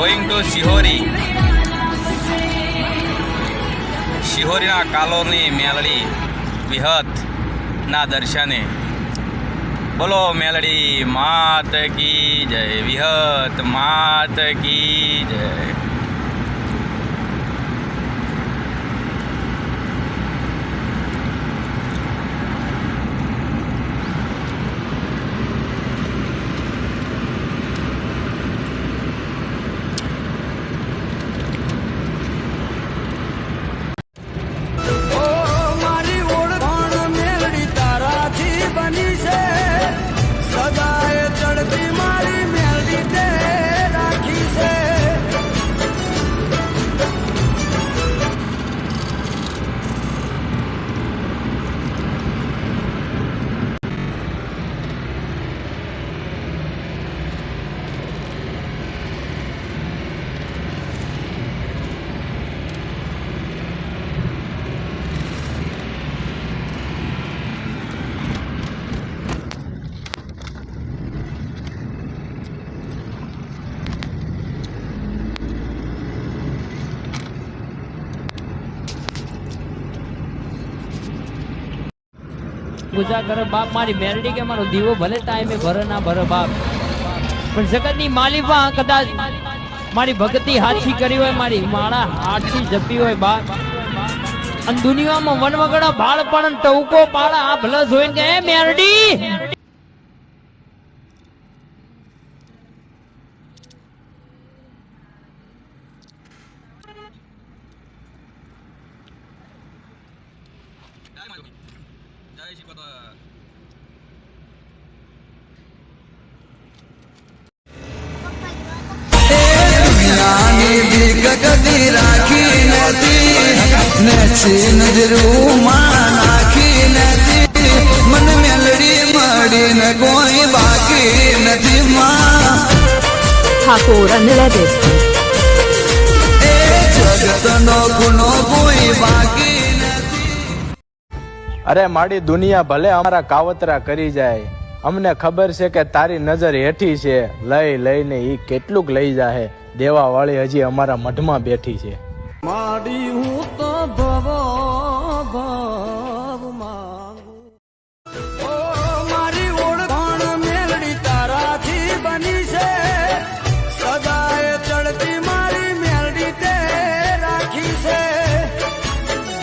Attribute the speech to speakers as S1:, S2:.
S1: Going to Shihori શિહોરીના કાલોની મેલડી વિહતના દર્શને. બોલો મેલડી, માત કી જય, વિહત માત કી જય.
S2: પૂજા કરે, બાપ મારી મેરડી કે મારો દીવો ભલે ટાઈમે ભરે ના ભરે બાપ. પણ જગતની માલિપા કદાચ મારી ભક્તિ હાથી કરી હોય, મારી માળા હાથી જપી હોય બાપ. અને દુનિયામાં વનવગડા ભાળ પણ ટવકો પાળા, આ ભલે જોઈને "એ મેરડી?
S3: Dai si patah. कदी राखी नदी नची नजरू मानाखी नदी मन मेलडी मड़ी न कोई बाकी नदी माँ
S4: ठाकुर अंधेरा
S3: देश जगत नो गुनो कोई बाकी
S5: અરે માડી દુનિયા ભલે અમારા કાવતરા કરી જાય, અમને ખબર છે કે તારી નજર હેઠી છે. લઈ, લઈને ઈ કેટલુંક લઈ જાહે. દેવા વાળી હજી અમારા મઢમાં બેઠી છે.
S3: માડી હું